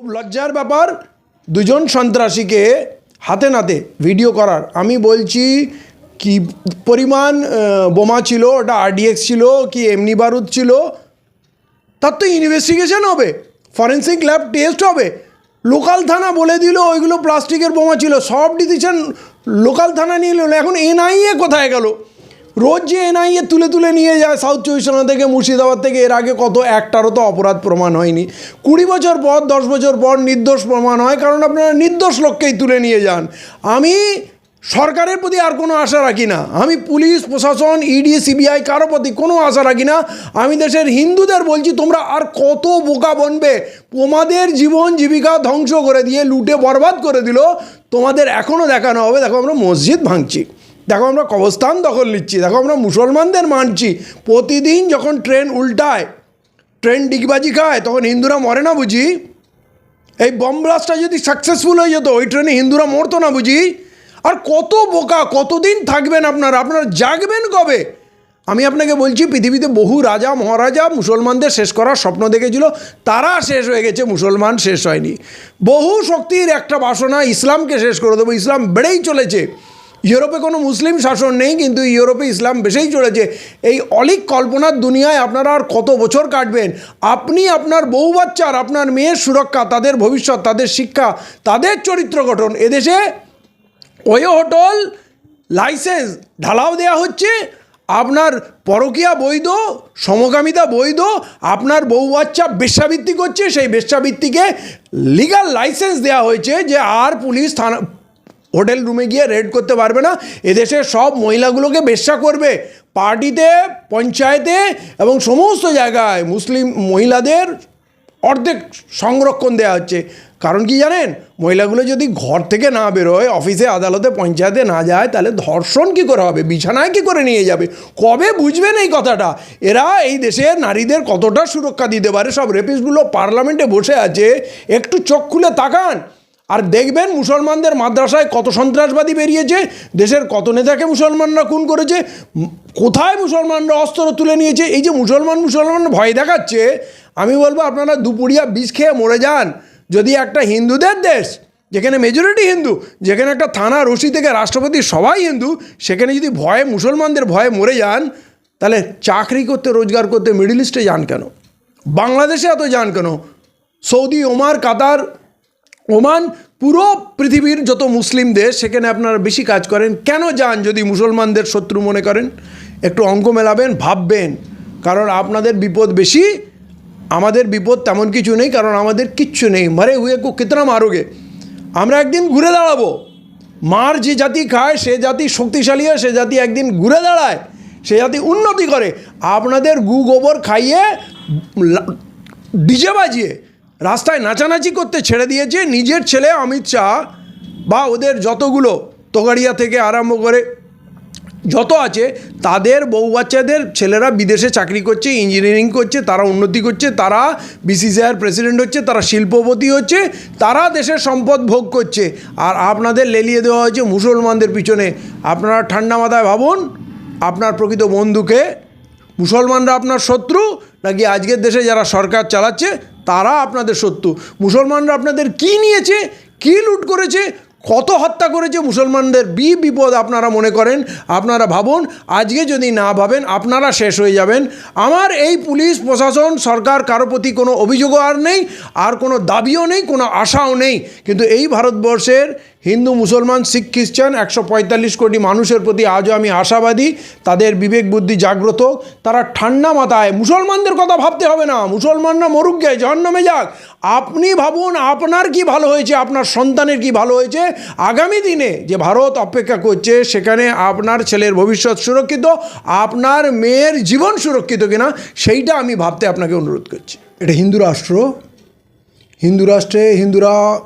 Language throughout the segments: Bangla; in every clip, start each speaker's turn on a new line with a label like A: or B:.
A: খুব লজ্জার ব্যাপার, দুজন সন্ত্রাসীকে হাতে নাতে ভিডিও করার। আমি বলছি, কি পরিমাণ বোমা ছিল, ওটা আরডিএক্স ছিল, কি এমনি বারুদ ছিল, তার তো ইনভেস্টিগেশন হবে ফরেন্সিক ল্যাব টেস্ট হবে। লোকাল থানা বলে দিল, ওইগুলো প্লাস্টিকের বোমা ছিল, সব ডিসিশন লোকাল থানা নিয়ে নিল, এখন এনআইএ কোথায় গেল? রোজ যে এনআইএ তুলে তুলে নিয়ে যায় সাউথ চব্বিশ পরগনা থেকে, মুর্শিদাবাদ থেকে, এর আগে কত একটারও তো অপরাধ প্রমাণ হয়নি। কুড়ি বছর পর, দশ বছর পর নির্দোষ প্রমাণ হয়, কারণ আপনারা নির্দোষ লোককেই তুলে নিয়ে যান। আমি সরকারের প্রতি আর কোনো আশা রাখি না। আমি পুলিশ, প্রশাসন, ইডি, সিবিআই কারও প্রতি কোনো আশা রাখি না। আমি দেশের হিন্দুদের বলছি, তোমরা আর কত বোকা বনবে? তোমাদের জীবন জীবিকা ধ্বংস করে দিয়ে, লুটে, বরবাদ করে দিল। তোমাদের এখনও দেখানো হবে। দেখো, আমরা মসজিদ ভাঙছি। দেখো আমরা কবস্থান দখল নিচ্ছি, দেখো আমরা মুসলমানদের মানছি। প্রতিদিন যখন ট্রেন উল্টায়, ট্রেন ডিগবাজি খায়, তখন হিন্দুরা মরে না বুঝি? এই বম ব্লাস্টটা যদি সাকসেসফুল হয়ে যেত, ওই ট্রেনে হিন্দুরা মরতো না বুঝি? আর কত বোকা, কতদিন থাকবেন আপনারা? আপনারা জাগবেন কবে? আমি আপনাকে বলছি, পৃথিবীতে বহু রাজা, মহারাজা মুসলমানদের শেষ করার স্বপ্ন দেখেছিল, তারা শেষ হয়ে গেছে, মুসলমান শেষ হয়নি। বহু শক্তির একটা বাসনা ইসলামকে শেষ করে দেবো, ইসলাম বেড়েই চলেছে। ইউরোপে কোনো মুসলিম শাসন নেই, কিন্তু ইউরোপে ইসলাম বেশেই চলেছে। এই অলিক কল্পনার দুনিয়ায় আপনারা আর কত বছর কাটবেন? আপনি আপনার বউ বাচ্চার আপনার মেয়ের সুরক্ষা, তাদের ভবিষ্যৎ, তাদের শিক্ষা, তাদের চরিত্র গঠন, এদেশে ওই হোটেল লাইসেন্স ঢালাও দেওয়া হচ্ছে। আপনার পরকীয়া বৈধ সমকামিতা বৈধ, আপনার বউ বাচ্চা বেশ্যাবৃত্তি করছে, সেই বেশ্যাবৃত্তিকে লিগাল লাইসেন্স দেওয়া হয়েছে যে আর পুলিশ থানা হোটেল রুমে গিয়ে রেড করতে পারবে না। এদেশের সব মহিলাগুলোকে বেশ্যা করবে। পার্টিতে, পঞ্চায়েতে এবং সমস্ত জায়গায় মুসলিম মহিলাদের অর্ধেক সংরক্ষণ দেওয়া হচ্ছে। কারণ কি জানেন? মহিলাগুলো যদি ঘর থেকে না বেরোয়, অফিসে, আদালতে, পঞ্চায়েতে না যায়, তাহলে ধর্ষণ কি করে হবে? বিছানায় কি করে নিয়ে যাবে? কবে বুঝবেন এই কথাটা? এরা এই দেশের নারীদের কতটা সুরক্ষা দিতে পারে? সব রেপিসগুলো পার্লামেন্টে বসে আছে। একটু চোখ খুলে তাকান। আর দেখবেন মুসলমানদের মাদ্রাসায় কত সন্ত্রাসবাদী বেরিয়েছে, দেশের কত নেতাকে মুসলমানরা খুন করেছে কোথায় মুসলমানরা অস্ত্র তুলে নিয়েছে, এই যে মুসলমান মুসলমান ভয় দেখাচ্ছে, আমি বলব আপনারা দুপুরিয়া বিষ খেয়ে মরে যান। যদি একটা হিন্দুদের দেশ, যেখানে মেজরিটি হিন্দু, যেখানে একটা থানা রশি থেকে রাষ্ট্রপতি সবাই হিন্দু, সেখানে যদি ভয়ে মুসলমানদের ভয়ে মরে যান, তাহলে চাকরি করতে, রোজগার করতে মিডল ইস্টে যান কেন? বাংলাদেশে এত যান কেন? সৌদি, ওমার, কাতার ওমান, পুরো পৃথিবীর যত মুসলিম দেশ, সেখানে আপনারা বেশি কাজ করেন। কেন যান যদি মুসলমানদের শত্রু মনে করেন? একটু অঙ্ক মেলাবেন, ভাববেন। কারণ আপনাদের বিপদ বেশি, আমাদের বিপদ তেমন কিছু নেই, কারণ আমাদের কিচ্ছু নেই। মারে, হুয়ে কো, কিতনা মারোগে? আমরা একদিন ঘুরে দাঁড়াবো। মার যে জাতি খায়, সে জাতি শক্তিশালী হয়, সে জাতি একদিন ঘুরে দাঁড়ায়। সে জাতি উন্নতি করে। আপনাদের গু গোবর খাইয়ে ডিজে বাজিয়ে রাস্তায় নাচানাচি করতে ছেড়ে দিয়েছে। নিজের ছেলে অমিত শাহ বা ওদের যতগুলো তোগাড়িয়া থেকে আরম্ভ করে যত আছে, তাদের বউ বাচ্চাদের ছেলেরা বিদেশে চাকরি করছে ইঞ্জিনিয়ারিং করছে, তারা উন্নতি করছে, তারা বিসিসিআইয়ের প্রেসিডেন্ট হচ্ছে, তারা শিল্পপতি হচ্ছে, তারা দেশের সম্পদ ভোগ করছে। আর আপনাদের লেলিয়ে দেওয়া হয়েছে মুসলমানদের পিছনে। আপনারা ঠান্ডা মাথায় ভাবুন, আপনার প্রকৃত বন্ধুকে, মুসলমানরা আপনার শত্রু, নাকি আজকের দেশে যারা সরকার চালাচ্ছে তারা আপনাদের শত্রু। মুসলমানরা আপনাদের কি নিয়েছে, কি লুট করেছে, কত হত্যা করেছে, মুসলমানদের বি বিপদ আপনারা মনে করেন, আপনারা ভাবুন, আজকে যদি না ভাবেন, আপনারা শেষ হয়ে যাবেন। আমার এই পুলিশ, প্রশাসন, সরকার, কারও প্রতি কোনো অভিযোগও আর নেই, আর কোনো দাবিও নেই, কোনো আশাও নেই। কিন্তু এই ভারতবর্ষের হিন্দু, মুসলমান, শিখ, খ্রিস্টান, একশো পঁয়তাল্লিশ কোটি মানুষের প্রতি আজও আমি আশাবাদী। তাদের বিবেক বুদ্ধি জাগ্রত। তারা ঠান্ডা মাথায়, মুসলমানদের কথা ভাবতে হবে না। মুসলমানরা মরুক গে জহন্নামে যাক। আপনি ভাবুন, আপনার কি ভালো হয়েছে, আপনার সন্তানের কি ভালো হয়েছে? আগামী দিনে যে ভারত অপেক্ষা করছে, সেখানে আপনার ছেলের ভবিষ্যৎ সুরক্ষিত, আপনার মেয়ের জীবন সুরক্ষিত কিনা, সেইটা আমি ভাবতে আপনাকে অনুরোধ করছি। এটা হিন্দু রাষ্ট্র। হিন্দু রাষ্ট্রে হিন্দুরা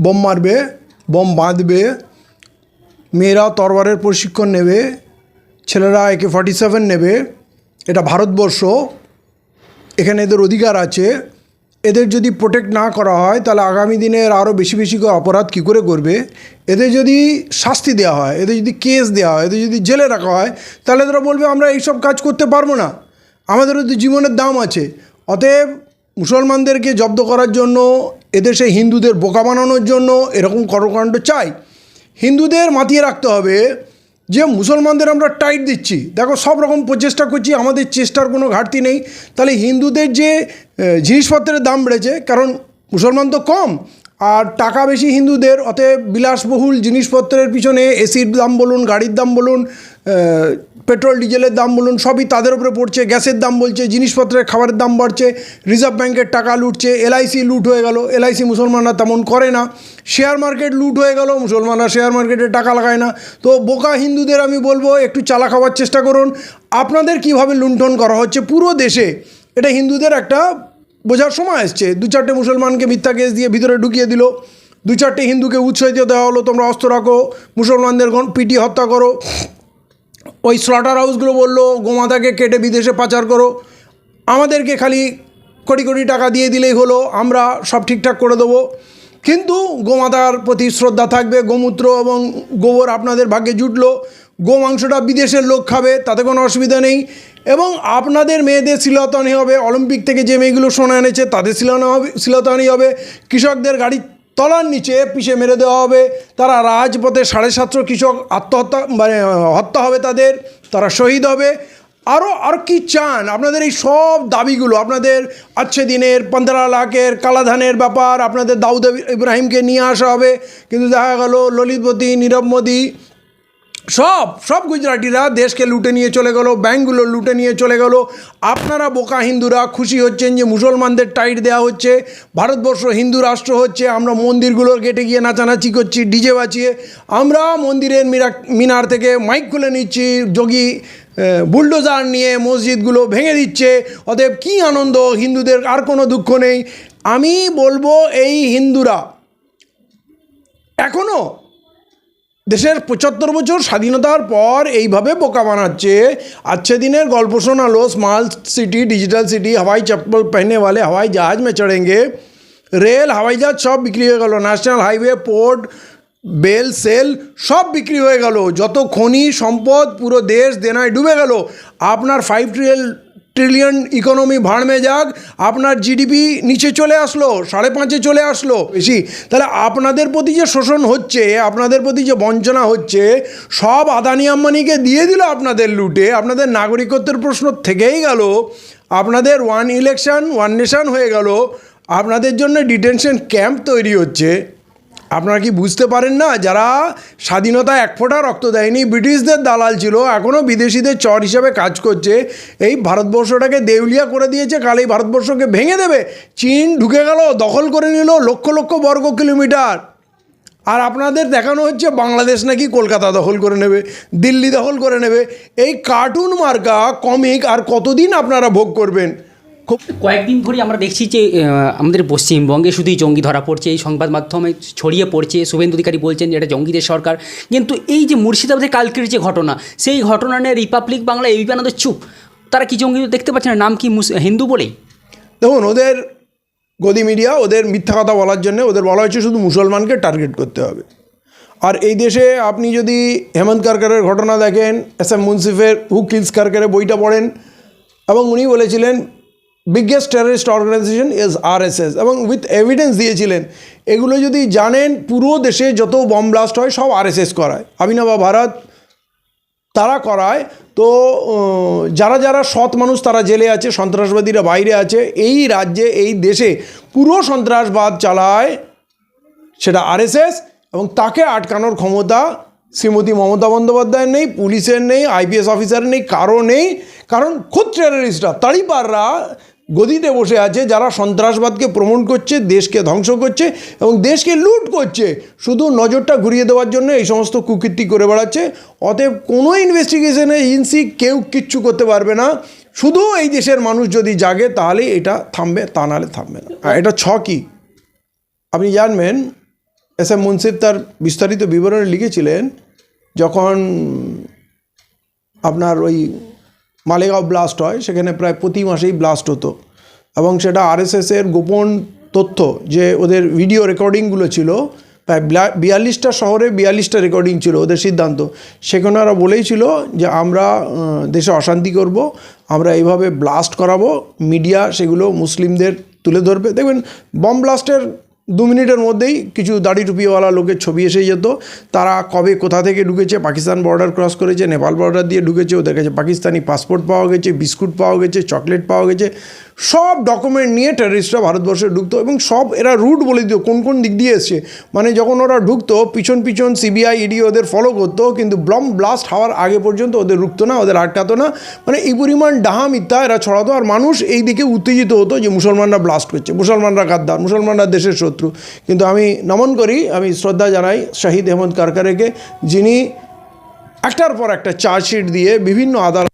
A: বোম মারবে। বোম বাঁধবে, মেয়েরা তরবারের প্রশিক্ষণ নেবে, ছেলেরা একে ফর্টি সেভেন নেবে, এটা ভারতবর্ষ, এখানে এদের অধিকার আছে। এদের যদি প্রোটেক্ট না করা হয়, তাহলে আগামী দিনে এরা আরও বেশি বেশি করে অপরাধ কী করে করবে? এদের যদি শাস্তি দেওয়া হয়, এদের যদি কেস দেওয়া হয়, এদের যদি জেলে রাখা হয়, তাহলে এরা বলবে, আমরা এইসব কাজ করতে পারব না। আমাদেরও তো জীবনের দাম আছে। অতএব মুসলমানদেরকে জব্দ করার জন্য, এদেশে হিন্দুদের বোকা বানানোর জন্য এরকম কর্মকাণ্ড চাই। হিন্দুদের মাতিয়ে রাখতে হবে যে, মুসলমানদের আমরা টাইট দিচ্ছি। দেখো, সব রকম প্রচেষ্টা করছি, আমাদের চেষ্টার কোনো ঘাটতি নেই। তাহলে হিন্দুদের যে জিনিসপত্রের দাম বেড়েছে, কারণ মুসলমান তো কম। আর টাকা বেশি হিন্দুদের, অতএব বিলাসবহুল জিনিসপত্রের পিছনে এসির দাম বলুন, গাড়ির দাম বলুন পেট্রোল, ডিজেলের দাম বলুন, সবই তাদের উপরে পড়ছে। গ্যাসের দাম বলছে, জিনিসপত্রের খাবারের দাম বাড়ছে, রিজার্ভ ব্যাংকের টাকা লুটছে, এলআইসি লুট হয়ে গেল। এলআইসি মুসলমানরা তেমন করে না। শেয়ার মার্কেট লুট হয়ে গেল, মুসলমানরা শেয়ার মার্কেটে টাকা লাগায় না। তো বোকা হিন্দুদের আমি বলব, একটু চালা খাওয়ার চেষ্টা করুন। আপনাদের কীভাবে লুণ্ঠন করা হচ্ছে? পুরো দেশে এটা হিন্দুদের একটা বোঝার সময় আসছে দু চারটে মুসলমানকে মিথ্যা কেস দিয়ে ভিতরে ঢুকিয়ে দিল। দু চারটে হিন্দুকে উৎসাহিত দেওয়া হলো, তোমরা অস্ত্র রাখো, মুসলমানদের পিটিয়ে হত্যা করো। ওই স্লটার হাউসগুলো বলল, গোমাতাকে কেটে বিদেশে পাচার করো। আমাদেরকে খালি কোটি কোটি টাকা দিয়ে দিলেই হলো, আমরা সব ঠিকঠাক করে দেবো। কিন্তু গোমাতার প্রতি শ্রদ্ধা থাকবে, গোমূত্র এবং গোবর আপনাদের ভাগ্যে জুটলো। গোমাংসটা বিদেশের লোক খাবে, তাতে কোনো অসুবিধা নেই। এবং আপনাদের মেয়েদের শিলতানি হবে, অলিম্পিক থেকে যে মেয়েগুলো সোনা এনেছে, তাদের শিলানো হবে, শিলতানি হবে। কৃষকদের গাড়ি তলার নিচে পিষে মেরে দেওয়া হবে। তারা রাজপথে সাড়ে সাতশো কৃষক আত্মহত্যা মানে হত্যা হবে তাদের, তারা শহীদ হবে। আরও আর কি চান? আপনাদের এই সব দাবিগুলো, আপনাদের আচ্ছে দিনের পনেরো লাখের কালাধানের ব্যাপার, আপনাদের দাউদ ইব্রাহিমকে নিয়ে আসা হবে। কিন্তু দেখা গেল ললিতপতি, নীরব মোদী সব সব গুজরাটিরা দেশকে লুটে নিয়ে চলে গেল, ব্যাঙ্কগুলো লুটে নিয়ে চলে গেল। আপনারা বোকা হিন্দুরা খুশি হচ্ছেন যে মুসলমানদের টাইট দেওয়া হচ্ছে, ভারতবর্ষ হিন্দু রাষ্ট্র হচ্ছে, আমরা মন্দিরগুলোর গেটে গিয়ে নাচানাচি করছি, ডিজে বাঁচিয়ে আমরা মন্দিরের মিনার থেকে মাইক খুলে নিচ্ছি, যোগী বুলডোজার নিয়ে মসজিদগুলো ভেঙে দিচ্ছে। অতএব কী আনন্দ, হিন্দুদের আর কোনো দুঃখ নেই। আমি বলব এই হিন্দুরা এখনও দেশের পঁচাত্তর বছর স্বাধীনতার পর এইভাবে বোকা বানাচ্ছে। আচ্ছে দিনের গল্প শোনালো স্মাল সিটি ডিজিটাল সিটি হাওয়াই চপ্পল পেহনে वाले হাওয়াই জাহাজ মে চড়েঙ্গে রেল হাওয়াই জাহাজ সব বিক্রি হয়ে গেল ন্যাশনাল হাইওয়ে পোর্ট বেল সেল সব বিক্রি হয়ে গেল। যত খনি, সম্পদ পুরো দেশ, দেনায় ডুবে গেল। আপনার ফাইভ ট্রিলিয়ন ট্রিলিয়ন ইকোনমি ভাড়মে যাক, আপনার জিডিপি নিচে চলে আসলো, সাড়ে পাঁচে চলে আসলো। বেশি। তাহলে আপনাদের প্রতি যে শোষণ হচ্ছে, আপনাদের প্রতি যে বঞ্চনা হচ্ছে, সব আদানি আম্বানিকে দিয়ে দিল আপনাদের লুটে। আপনাদের নাগরিকত্বের প্রশ্ন থেকেই গেল। আপনাদের ওয়ান ইলেকশন ওয়ান নেশন হয়ে গেল। আপনাদের জন্য ডিটেনশন ক্যাম্প তৈরি হচ্ছে। আপনারা কি বুঝতে পারেন না, যারা স্বাধীনতা এক ফোঁটা রক্ত দেয়নি, ব্রিটিশদের দালাল ছিল এখনও বিদেশিদের চর হিসাবে কাজ করছে, এই ভারতবর্ষটাকে দেউলিয়া করে দিয়েছে, কাল এই ভারতবর্ষকে ভেঙে দেবে। চীন ঢুকে গেল, দখল করে নিল, লক্ষ লক্ষ বর্গ কিলোমিটার। আর আপনাদের দেখানো হচ্ছে, বাংলাদেশ নাকি কলকাতা দখল করে নেবে, দিল্লি দখল করে নেবে। এই কার্টুন মার্কা, কমিক, আর কতদিন আপনারা ভোগ করবেন? খুব
B: কয়েকদিন ধরে আমরা দেখছি যে আমাদের পশ্চিমবঙ্গে শুধুই জঙ্গি ধরা পড়ছে, এই সংবাদ মাধ্যমে ছড়িয়ে পড়ছে। শুভেন্দু অধিকারী বলছেন যে, এটা জঙ্গিদের সরকার। কিন্তু এই যে মুর্শিদাবাদের কালকের যে ঘটনা, সেই ঘটনা নিয়ে রিপাবলিক বাংলা এই বানাদের চুপ। তারা কি জঙ্গি দেখতে পাচ্ছে না? নাম কি হিন্দু বলেই
A: দেখুন, ওদের গদি মিডিয়া, ওদের মিথ্যা কথা বলার জন্য ওদের বলা হচ্ছে শুধু মুসলমানকে টার্গেট করতে হবে। আর এই দেশে আপনি যদি হেমন্ত কারকারের ঘটনা দেখেন, এস এম মুন্সিফের হু কিলস কারকারের বইটা পড়েন, এবং উনি বলেছিলেন biggest terrorist organisation is RSS এবং উইথ এভিডেন্স দিয়েছিলেন, এগুলো যদি জানেন, পুরো দেশে যত বম ব্লাস্ট হয়, সব আরএসএস করায়। আবিনাবা ভারত, তারা করায়। তো যারা যারা সৎ মানুষ, তারা জেলে আছে, সন্ত্রাসবাদীরা বাইরে আছে, এই রাজ্যে, এই দেশে পুরো সন্ত্রাসবাদ চালায় সেটা আরএসএস এবং তাকে আটকানোর ক্ষমতা শ্রীমতী মমতা বন্দ্যোপাধ্যায়ের নেই, পুলিশের নেই আইপিএস অফিসারের নেই, কারও নেই। কারণ খুদ টেররিস্টরা তাড়িপাররা গদিতে বসে আছে, যারা সন্ত্রাসবাদকে প্রমোট করছে, দেশকে ধ্বংস করছে এবং দেশকে লুট করছে। শুধু নজরটা ঘুরিয়ে দেওয়ার জন্য এই সমস্ত কুকীর্তি করে বেড়াচ্ছে। অতএব কোনো ইনভেস্টিগেশনে এজেন্সি কেউ কিচ্ছু করতে পারবে না। শুধু এই দেশের মানুষ যদি জাগে, তাহলে এটা থামবে, তা নাহলে থামবে না। এটা ছ কি? আপনি জানবেন, এস এম মুন্সিফ তার বিস্তারিত বিবরণে লিখেছিলেন, যখন আপনার ওই মালেগাঁও ব্লাস্ট হয়, সেখানে প্রায় প্রতি মাসেই ব্লাস্ট হতো। এবং সেটা আরএসএসের গোপন তথ্য যে ওদের ভিডিও রেকর্ডিংগুলো ছিল, প্রায় বিয়াল্লিশটা শহরে বিয়াল্লিশটা রেকর্ডিং ছিল ওদের সিদ্ধান্ত। সেখানে ওরা বলেই ছিল যে আমরা দেশে অশান্তি করব, আমরা এইভাবে ব্লাস্ট করাবো মিডিয়া সেগুলো মুসলিমদের তুলে ধরবে। দেখবেন বম ব্লাস্টের দু মিনিটের মধ্যেই কিছু দাড়ি টুপিওয়ালা লোকের ছবি এসে যেত। তারা কবে কোথা থেকে ঢুকেছে, পাকিস্তান বর্ডার ক্রস করেছে, নেপাল বর্ডার দিয়ে ঢুকেছে, ওদের কাছে পাকিস্তানি পাসপোর্ট পাওয়া গেছে, বিস্কুট পাওয়া গেছে চকলেট পাওয়া গেছে। সব ডকুমেন্ট নিয়ে টেররিস্টরা ভারতবর্ষে ঢুকতো এবং সব এরা রুট বলে দিত, কোন কোন দিক দিয়ে এসছে। মানে যখন ওরা ঢুকতো, পিছন পিছন সিবিআই ইডি ওদের ফলো করতো, কিন্তু ব্লম ব্লাস্ট হওয়ার আগে পর্যন্ত ওদের রুখতো না, ওদের আটকাতো না। মানে এই পরিমাণ ডাহা মিথ্যা এরা ছড়াতো, আর মানুষ এই দিকে উত্তেজিত হতো যে মুসলমানরা ব্লাস্ট করছে, মুসলমানরা গাদ্দার, মুসলমানরা দেশের শত্রু। কিন্তু আমি নমন করি, আমি শ্রদ্ধা জানাই শাহিদ আহমদ কারকারেকে, যিনি একটার পর একটা চার্জশিট দিয়ে বিভিন্ন আদালত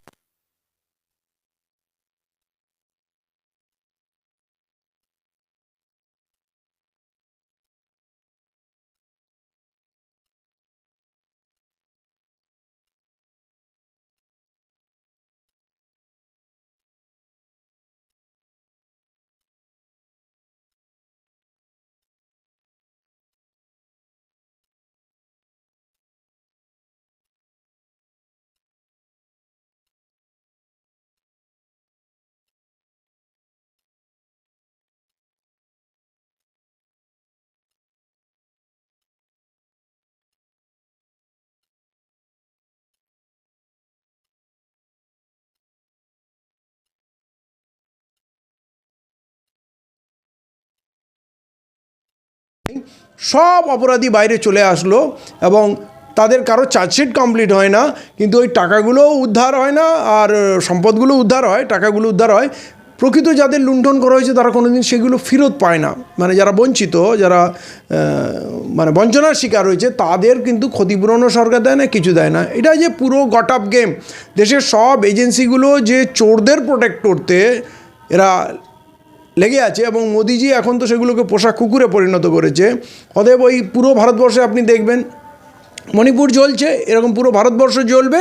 A: সব অপরাধী বাইরে চলে আসলো এবং তাদের কারও চার্জশিট কমপ্লিট হয় না, কিন্তু ওই টাকাগুলোও উদ্ধার হয় না আর সম্পদগুলো উদ্ধার হয়, টাকাগুলো উদ্ধার হয়। প্রকৃত যাদের লুণ্ঠন করা হয়েছে তারা কোনোদিন সেগুলো ফেরত পায় না। মানে যারা বঞ্চিত, যারা মানে বঞ্চনার শিকার হয়েছে, তাদের কিন্তু ক্ষতিপূরণও সরকার দেয় না, কিছু দেয় না। এটা যে পুরো গট আপ গেম। দেশের সব এজেন্সিগুলো যে চোরদের প্রোটেক্ট করতে, এরা লেগে আছে এবং মোদিজি এখন তো সেগুলোকে পোশাক কুকুরে পরিণত করেছে। অতএব ওই পুরো ভারতবর্ষে আপনি দেখবেন, মণিপুর জ্বলছে, এরকম পুরো ভারতবর্ষ জ্বলবে